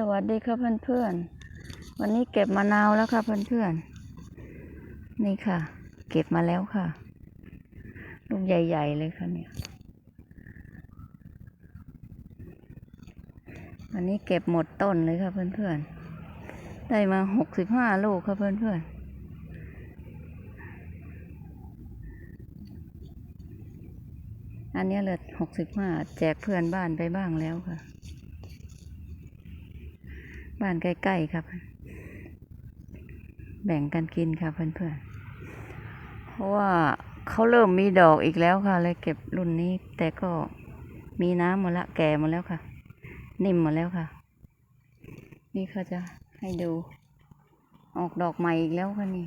สวัสดีครับเพื่อนๆ วันนี้เก็บมะนาวแล้วค่ะเพื่อนๆ นี่ค่ะ เก็บมาแล้วค่ะ ลูกใหญ่ ๆ เลยค่ะเนี่ย วันนี้เก็บหมดต้นเลยค่ะเพื่อนๆ ได้มาหกสิบห้าลูกค่ะเพื่อนๆอันนี้เหลือหกสิบห้าแจกเพื่อนบ้านไปบ้างแล้วค่ะ บ้านใกล้ๆครับ แบ่งกันกินค่ะเพื่อนๆ เพราะว่าเขาเริ่มมีดอกอีกแล้วค่ะ เลยเก็บรุ่นนี้ แต่ก็มีน้ำหมดละแก่หมดแล้วค่ะ นิ่มหมดแล้วค่ะ นี่เขาจะให้ดู ออกดอกใหม่อีกแล้วค่ะนี่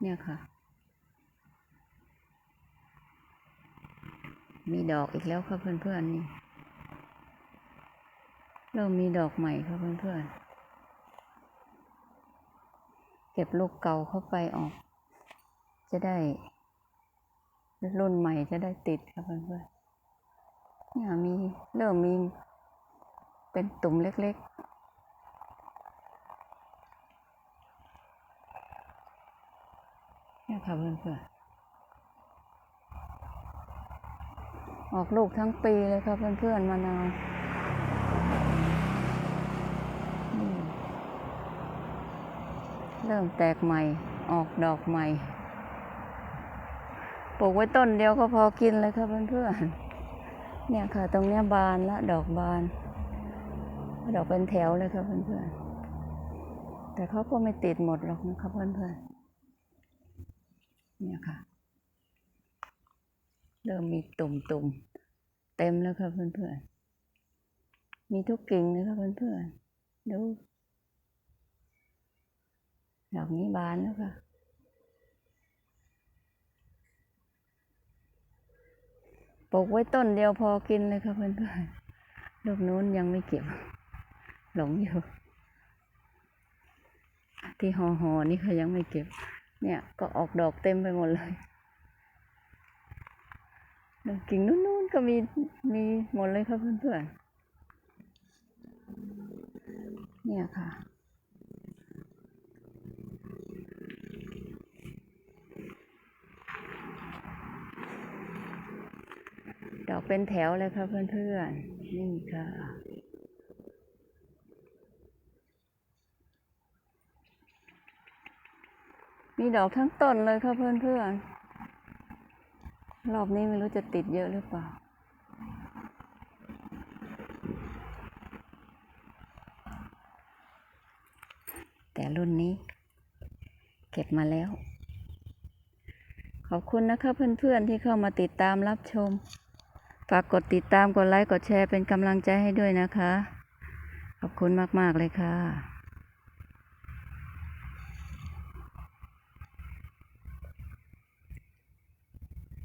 เนี่ยค่ะ มีดอกอีกแล้วค่ะเพื่อนๆนี่ เริ่มมีดอกใหม่ค่ะเพื่อนๆ เก็บลูกเก่าเข้าไปออก จะได้ รุ่นใหม่จะได้ติดค่ะเพื่อนๆเนี่ยมีเริ่มมีเป็นตุ่มเล็กๆเนี่ยค่ะเพื่อนๆออกลูกทั้งปีเลยค่ะเพื่อนๆมะนาว เริ่มแตกใหม่ ออกดอกใหม่ ปลูกไว้ต้นเดียวก็พอกินเลยค่ะเพื่อนๆ เนี่ยค่ะ ตรงเนี้ยบานละดอกบาน ดอกเป็นแถวเลยค่ะเพื่อนๆ แต่เขาก็ไม่ติดหมดหรอกนะคะเพื่อนๆ เนี่ยค่ะ เริ่มมีตุ่มๆ เต็มแล้วค่ะเพื่อนๆ มีทุกกิ่งเลยค่ะเพื่อนๆ ดู ดอกนี้บานแล้วค่ะปลูกไว้ต้นเดียวพอกินเลยค่ะเพื่อนๆลูกนู้นยังไม่เก็บ หลงอยู่ ที่หอหอนี่เขายังไม่เก็บ เนี่ยก็ออกดอกเต็มไปหมดเลยดอกกิ่งนู้นๆก็มีมีหมดเลยค่ะเพื่อนๆเนี่ยค่ะ อกเป็นแถวเลยค่ะเพื่อนๆ นี่ค่ะ มีดอกทั้งต้นเลยค่ะเพื่อนๆ รอบนี้ไม่รู้จะติดเยอะหรือเปล่า แต่รุ่นนี้ เก็บมาแล้วขอบคุณนะคะเพื่อนๆที่เข้ามาติดตามรับชม ฝากกดติดตามกดไลค์กดแชร์เป็นกำลังใจให้ด้วยนะคะ ขอบคุณมาก ๆ เลยค่ะ